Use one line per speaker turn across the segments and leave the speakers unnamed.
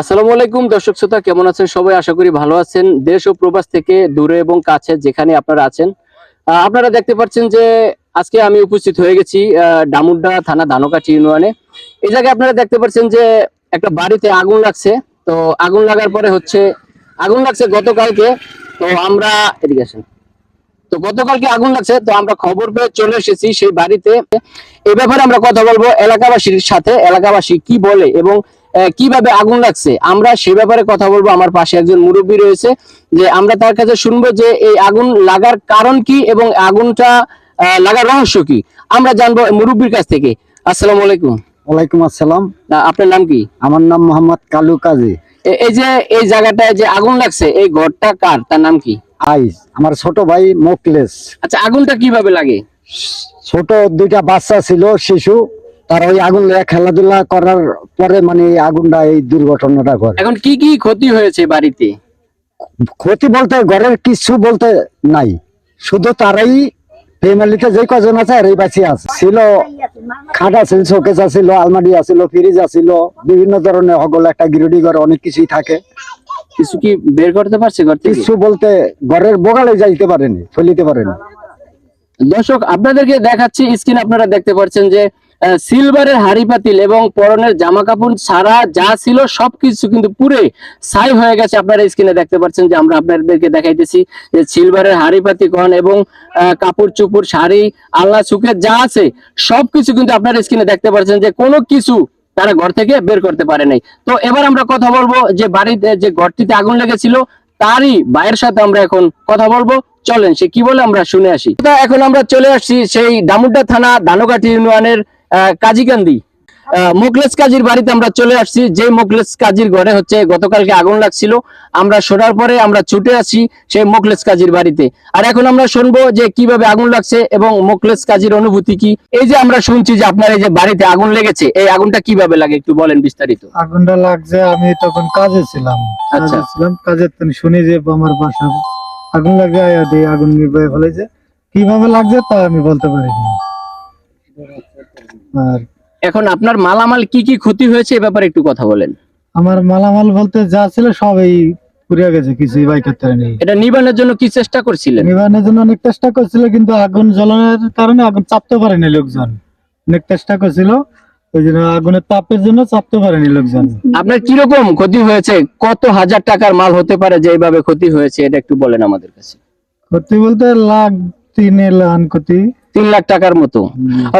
আসসালামু আলাইকুম, দর্শক শ্রোতা, কেমন আছেন সবাই? আশা করি ভালো আছেন। দেশ ও প্রবাস থেকে দূরে এবং কাছে যেখানে আপনারা আছেন। আপনারা দেখতে পাচ্ছেন যে আজকে আমি উপস্থিত হয়ে গেছি ডামুড্ডা থানা ধানকাঠি ইউনিয়নে। এই জায়গায় আপনারা দেখতে পাচ্ছেন যে একটা বাড়িতে আগুন লাগছে। তো আগুন লাগার পরে হচ্ছে, আগুন লাগছে গতকালকে। তো আমরা, এদিকে আসেন। তো গতকালকে আগুন লাগছে, তো আমরা খবর পেয়ে চলে এসেছি সেই বাড়িতে। এই ব্যাপারে আমরা কথা বলব এলাকাবাসীর সাথে, এলাকাবাসী কি বলে এবং কীভাবে আগুন লাগছে? আমরা সে ব্যাপারে কথা বলব। আমার পাশে একজন মুরব্বী রয়েছে যে আমরা তার কাছে শুনব যে এই আগুন লাগার কারণ কি এবং আগুনটা লাগার রহস্য কি। আমরা জানব মুরব্বীর কাছ থেকে। আসসালামু আলাইকুম।
ওয়ালাইকুম আসসালাম।
আপনার নাম কি?
আমার নাম মোহাম্মদ কালু কাজী।
এই যে এই জায়গাটায় যে আগুন লাগছে এই ঘরটা কার? তার নাম কি?
আইস আমার ছোট ভাই মোকলেস।
আচ্ছা আগুনটা কীভাবে লাগে?
ছোট দুইটা বাচ্চা ছিল শিশু। তার ওই আগুন খেলাধুলা করার পরে মানে আগুনটা এই দুর্ঘটনাটা করে
এখন কি কি ক্ষতি হয়েছে বাড়িতে?
ক্ষতি বলতে ঘরের কিছু বলতে নাই। শুধু তারাই ফ্যামিলিতে যে কজন আছে আর এই বাঁচিয়ে আছে। ছিল খাট আছিল শোকেস আছিল আলমারি আছিল ফ্রিজ আছিল বিভিন্ন ধরনের হগল একটা গিরুডি ঘর অনেক কিছুই থাকে।
কিছু কি বের করতে পারছে ঘর থেকে?
কিছু বলতে ঘরের বোগালে যাইতে পারেনি ফেলিতে পারেনি।
দর্শক আপনাদেরকে দেখাচ্ছি স্ক্রিন আপনারা দেখতে পাচ্ছেন যে সিলভারের হাড়ি পাতিল এবং পরনের জামা কাপড় ছাড়া যা ছিল সবকিছু কিন্তু পুরে ছাই হয়ে গেছে। আপনারা স্ক্রিনে দেখতে পাচ্ছেন যে আমরা আপনাদেরকে দেখাইতেছি যে সিলভারের হাড়ি পাতি কন এবং কাপড় চুপড়, শাড়ি আল্লাহ সুখের যা আছে সবকিছু কিন্তু আপনারা স্ক্রিনে দেখতে পাচ্ছেন যে কোনো কিছু তারা ঘর থেকে বের করতে পারে নাই। তো এবার আমরা কথা বলব যে বাড়িতে যে ঘরটিতে আগুন লেগেছিল তারই ভাইয়ের সাথে আমরা এখন কথা বলব। চলেন সে কি বলে আমরা শুনে আসি। এখন আমরা চলে আসছি সেই দামুড্ডা থানা দানোকাঠি ইউনিয়নের কাজীকান্দি। মোকলেস কাজীর বাড়িতে আমরা চলে আসছি। যে মোকলেস কাজীর ঘরে হচ্ছে গতকালকে আগুন লাগছিল। আমরা শোনার পরে আমরা ছুটে আসি সেই মোকলেস কাজীর বাড়িতে। আর এখন আমরা শুনব যে কীভাবে আগুন লাগছে এবং মোকলেস কাজীর অনুভূতি কি। এই যে আমরা শুনছি যে আপনার এই যে বাড়িতে আগুন লেগেছে এই আগুনটা কীভাবে লাগে একটু বলেন বিস্তারিত।
আগুনটা লাগছে আমি তখন কাজে ছিলাম।
আচ্ছা।
কাজে ছিলাম শুনি যে আমার বাসা আগুন লাগে আগুন নিভে ফেলেছে কীভাবে লাগছে তা আমি বলতে পারিনি। আর
এখন আপনার মালামাল কি কি ক্ষতি হয়েছে এ ব্যাপারে একটু কথা বলেন।
আমার মালামাল বলতে যা ছিল সবই পুড়িয়ে গেছে কিছুই বাই করতে নেই।
এটা নিবানের জন্য কি চেষ্টা করছিলেন?
নিবানের জন্য অনেক চেষ্টা করছিল কিন্তু আগুন জ্বলানোর কারণে আগুন চাপতে পারেনি লোকজন। অনেক চেষ্টা করছিল ওই জন্য আগুনের তাপের জন্য চাপতে পারেনি লোকজন।
আপনার কীরকম ক্ষতি হয়েছে? কত হাজার টাকার মাল হতে পারে যে এইভাবে ক্ষতি হয়েছে এটা একটু বলেন আমাদের কাছে।
ক্ষতি বলতে লাখ তিনে
লাখ টাকার মতো।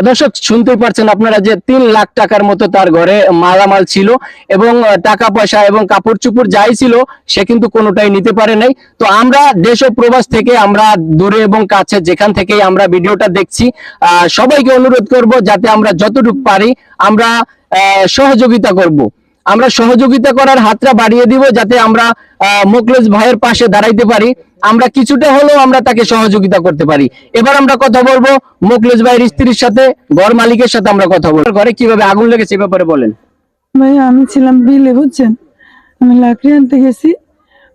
দর্শক শুনতেই পারছেন আপনারা যে তিন লাখ টাকার মতো তার ঘরে মালামাল ছিল এবং টাকা পয়সা এবং কাপড় চুপড় যাই ছিল সে কিন্তু কোনোটাই নিতে পারে নাই। তো আমরা দেশ ও প্রবাস থেকে আমরা দূরে এবং কাছে যেখান থেকেই আমরা ভিডিওটা দেখছি আহ, সবাইকে অনুরোধ করব যাতে আমরা যতটুকু পারি আমরা সহযোগিতা করব। আমরা সহযোগিতা করার হাতটা বাড়িয়ে দিব যাতে আমরা আহ, মোকলেশ ভাইয়ের পাশে দাঁড়াইতে পারি। আমরা কিছুটা হলেও আমরা তাকে সহযোগিতা করতে পারি। এবার আমরা কথা বলব মোকলেশ ভাইয়ের স্ত্রীর সাথে ঘর মালিকের সাথে আমরা কথা বলব। ঘরে কীভাবে আগুন লেগেছে ব্যাপারে বলেন।
ভাই আমি ছিলাম বিলে বুঝছেন? আমি লাকড়ি আনতে গেছি।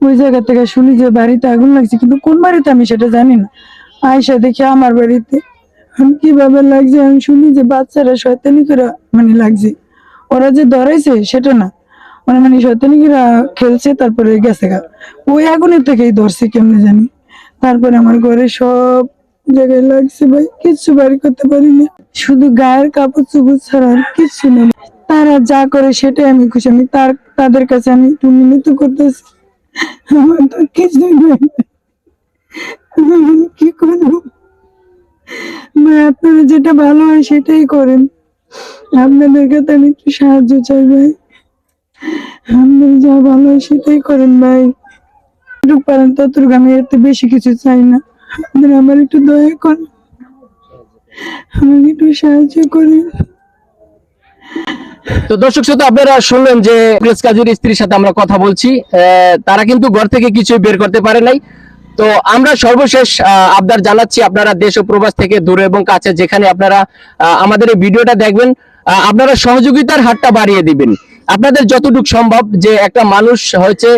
ওই জায়গা থেকে শুনি যে বাড়িতে আগুন লাগছে কিন্তু কোন বাড়িতে আমি সেটা জানি না। আয়সা দেখি আমার বাড়িতে। কীভাবে লাগছে? আমি শুনি যে বাচ্চারা শয়তানি করে মানে লাগছে। ওরা যে ধরাইছে সেটা না। মানে মানে শয়তানি খেলছে, তারপরে গেছে গা। ওই আগুনের থেকেই ধরছে, কেমনে জানি। তারপরে আমার ঘরে সব জায়গায় লাগছে ভাই, কিচ্ছু বাড়ি করতে পারিনি শুধু গায়ের কাপড় চুপড় ছাড়া আর কিচ্ছু নেই। তারা যা করে সেটাই আমি খুশি, আমি তার, তাদের কাছে আমি একটু করতেছি। আমার তো কিছুই নেই। কি করব? আপনারা যেটা ভালো হয় সেটাই করেন। আপনাদের কাছে আমি একটু সাহায্য চাই, ভাই। আপনারা যা ভালো সেটাই করেন, ভাই। যতটুকু পারেন ততটুকু আমি এতে বেশি কিছু চাই না। আপনারা আমার একটু দয়া করেন। আমাকে একটু সাহায্য করেন।
তো দর্শক শ্রোতা, আপনারা শুনলেন যে মোকলেশ কাজীর স্ত্রীর সাথে আমরা কথা বলছি। তারা কিন্তু ঘর থেকে কিছুই বের করতে পারে নাই। তো আমরা সর্বশেষ আবদার জানাচ্ছি আপনারা দেশ ও প্রবাস থেকে দূরে এবং কাছে যেখানে আপনারা আমাদের এই ভিডিওটা দেখবেন। আপনারা সহযোগিতার হাতটা বাড়িয়ে দিবেন। আপনাদের যতটুকু সম্ভব যে একটা মানুষ হয়েছে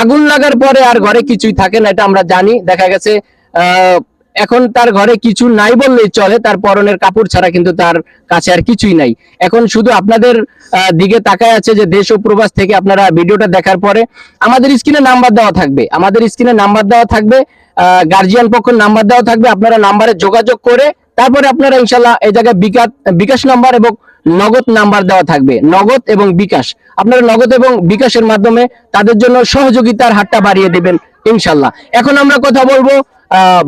আগুন লাগার পরে আর ঘরে কিছুই থাকে না, এটা আমরা জানি। দেখা গেছে এখন তার ঘরে কিছু নাই বললেই চলে, তার পরনের কাপড় ছাড়া কিন্তু তার কাছে আর কিছুই নাই। এখন শুধু আপনাদের দিকে তাকায় আছে যে দেশ ও প্রবাস থেকে আপনারা ভিডিওটা দেখার পরে আমাদের স্ক্রিনে নাম্বার দেওয়া থাকবে। আমাদের স্ক্রিনে নাম্বার দেওয়া থাকবে, আহ গার্জিয়ান পক্ষ নাম্বার দেওয়া থাকবে। আপনারা নাম্বারে যোগাযোগ করে তারপরে আপনারা ইনশাল্লাহ এই জায়গায় বিকাশ বিকাশ নাম্বার এবং নগদ নাম্বার দেওয়া থাকবে। নগদ এবং বিকাশ। আপনারা নগদ এবং বিকাশের মাধ্যমে তাদের জন্য সহযোগিতার হাতটা বাড়িয়ে দেবেন ইনশাল্লাহ। এখন আমরা কথা বলব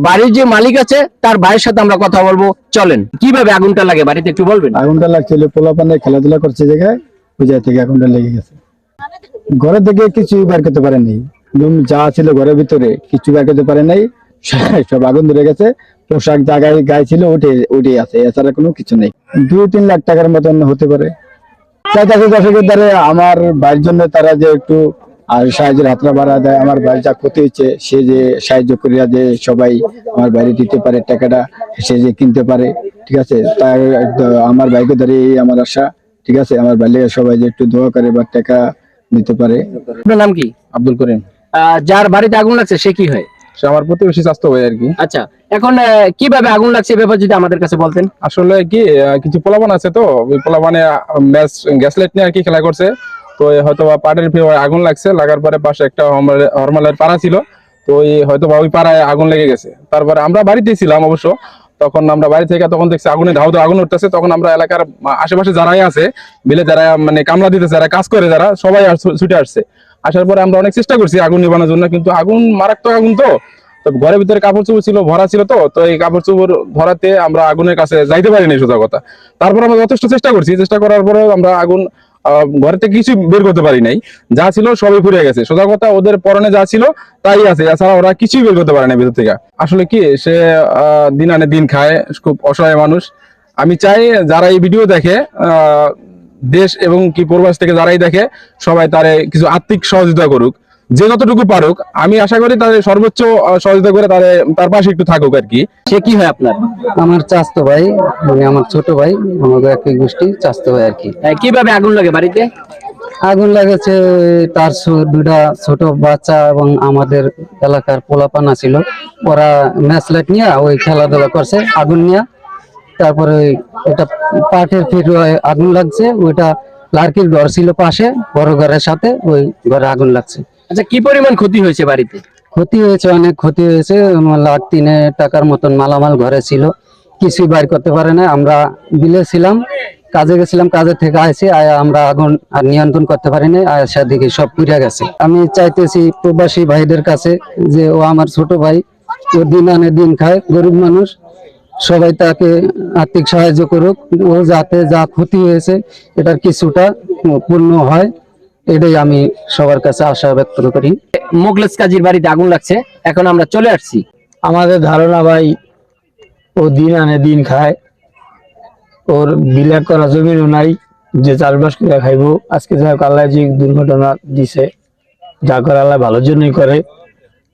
বাড়ির যে মালিক আছে, তার ভাইয়ের সাথে আমরা কথা বলব। চলেন, কীভাবে আগুনটা লাগে? বাড়িতে একটু বলবেন।
আগুনটা লাগছিল পোলা পানে খেলাধুলা করছে জায়গায় ওই থেকে আগুনটা লেগে গেছে। ঘরে থেকে কিছু বের করতে পারে নাই রুম যা ছিল ঘরের ভিতরে কিছু বের করতে পারে নাই সব আগুন ধরে গেছে। পোশাক জায়গায় গায়ে ছিল উঠে উঠে আছে এছাড়া কোনো কিছু নেই। দুই তিন লাখ টাকার মতন হতে পারে। চাইতাছে দর্শকের দ্বারা আমার বাড়ির জন্য তারা যে একটু আর সাহায্যের হাতটা বাড়া দেয় আমার ভাই যা ক্ষতি হচ্ছে সে যে সাহায্য করিয়া যে সবাই আমার বাইরে দিতে পারে টাকাটা সে যে কিনতে পারে ঠিক আছে? তার আমার ভাইকে ধরে আমার আশা ঠিক আছে? আমার বাইরে সবাই যে একটু দোয়া করে বা টাকা নিতে পারে।
আপনার নাম কি?
আব্দুল করিম।
আহ, যার বাড়িতে আগুন লাগছে সে কি হয়?
সে আমার প্রতিবেশী স্বাস্থ্য ভাই আর কি।
আচ্ছা এখন কীভাবে আগুন লাগছে ব্যাপারে যদি আমাদের কাছে বলতেন?
আসলে কি কিছু পোলাপান আছে তো ওই পোলাপানে ম্যাচ গ্যাস লাইট নিয়ে আর কি খেলা করছে। তো হয়তো বা ভিতরে আগুন লাগছে লাগার পরে পাশে একটা হরমালের পাড়া ছিল। তো ওই হয়তো বা ওই পাড়ায় আগুন লেগে গেছে। তারপরে আমরা বাড়িতে ছিলাম অবশ্য। তখন আমরা বাড়ি থেকে তখন দেখছি আগুনে ধাউ ধাউ আগুন উঠতেছে। তখন আমরা এলাকার আশেপাশে যারাই আছে বিলে যারা মানে কামলা দিতেছে যারা কাজ করে যারা সবাই ছুটে আসছে। আসার পরে আমরা অনেক চেষ্টা করছি আগুন নিবানোর জন্য কিন্তু আগুন মারাত্মক আগুন তো। তো ঘরের ভিতরে কাপড় চোপড় ছিল ভরা ছিল তো তো এই কাপড় চোপড় ভরাতে আমরা আগুনের কাছে যাইতে পারিনি সোজা কথা। তারপর আমরা যথেষ্ট চেষ্টা করছি চেষ্টা করার পরে আমরা আগুন আহ, ঘর থেকে কিছু বের করতে পারি নাই। যা ছিল সবই ফুরে গেছে সোজা কথা ওদের পরনে যা ছিল তাই আছে এছাড়া ওরা কিছুই বের করতে পারে না ভিতর থেকে। আসলে কি সে দিন আনে দিন খায় খুব অসহায় মানুষ। আমি চাই যারা এই ভিডিও দেখে দেশ এবং কি প্রবাস থেকে যারাই দেখে সবাই তারে কিছু আর্থিক সহযোগিতা করুক। যে যতটুকু পারুক আমি আশা করি তাদের সর্বোচ্চ সহযোগিতা করে তাদের তার পাশে একটু থাকুক আর কি।
সে কি হয় আপনার?
আমার চাস্তো ভাই মানে আমার ছোট ভাই আমাদের একই গোষ্ঠী চাস্তো ভাই আর কি।
কীভাবে আগুন লাগে বাড়িতে?
আগুন লাগেছে তার দুটা ছোট বাচ্চা এবং আমাদের এলাকার পোলাপানা ছিল। ওরা ম্যাচ লাইট নিয়ে ওই খেলাধুলা করছে আগুন নিয়ে। তারপরে ওটা পাটের ফিট আগুন লাগছে ওইটা লার্কির ঘর ছিল পাশে বড় ঘরের সাথে ওই ঘরে আগুন লাগছে।
আচ্ছা কি পরিমাণ ক্ষতি হয়েছে বাড়িতে?
ক্ষতি হয়েছে অনেক ক্ষতি হয়েছে লাখ তিনে টাকার মতন মালামাল ঘরে ছিল কিছুই বাইর করতে পারে না। আমরা বিলে ছিলাম কাজে গেছিলাম কাজে থেকে আসি আয়া আমরা আগুন আর নিয়ন্ত্রণ করতে পারিনি আয়াসা দিকে সব পুড়ে গেছে। আমি চাইতেছি প্রবাসী ভাইদের কাছে যে ও আমার ছোট ভাই ও দিন আনে দিন খায় গরিব মানুষ সবাই তাকে আর্থিক সাহায্য করুক। ও যাতে যা ক্ষতি হয়েছে এটার কিছুটা পূর্ণ হয় এটাই আমি সবার কাছে আশা ব্যক্ত করি।
মোগলেস কাজীর বাড়িতে আগুন লাগছে এখন আমরা চলে আসছি।
আমাদের ধারণা ভাই ও দিন আনে দিন খায়। ওর বিলাপ করা জমিনও নাই যে চাষবাস করে খাইবো। আজকে যা হোক আল্লাহ যে দুর্ঘটনা দিছে যা করে আল্লাহ ভালোর জন্যই করে।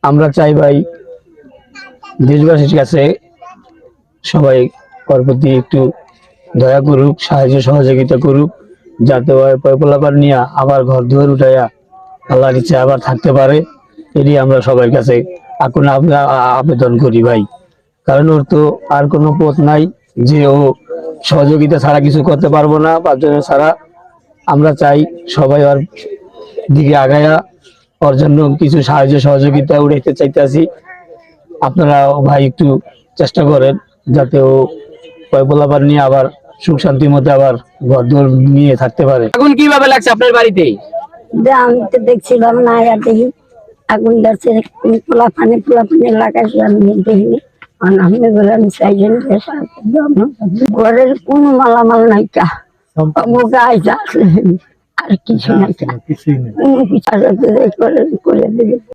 আমরা চাই ভাই দেশবাসীর কাছে সবাই ওর প্রতি একটু দয়া করুক, সাহায্য সহযোগিতা করুক, যাতে পয়পলাপার নিয়ে আবার ঘর দুয়ার উঠাইয়া আল্লাহর ইচ্ছে আবার থাকতে পারে, এটি আমরা সবার কাছে এখন আবেদন করি ভাই। কারণ ওর তো আর কোনো পথ নাই যে ও সহযোগিতা ছাড়া কিছু করতে পারব না পাঁচজনের ছাড়া আমরা চাই সবাই ওর দিকে আগায়া ওর জন্য কিছু সাহায্য সহযোগিতা উঠাইতে চাইতেছি। আপনারা ভাই একটু চেষ্টা করেন। যাতে ও পয়পলাবার নিয়ে আবার সুখ শান্তির মধ্যে আবার ঘর দুয়ার নিয়ে থাকতে পারে।
আগুন কীভাবে লাগছে আপনার বাড়িতে?
আমি তো দেখছিলাম না আর দেখি আগুন লাগছে পোলা পানি পোলা পানি লাগাইছে আমি দেখিনি। আর আমি বললাম চাইছেন ঘরের কোনো মালামাল নাই কা। মুখে আইসা আর কিছু নাই
নেই।
কোনো কিছু করে করে দেবে।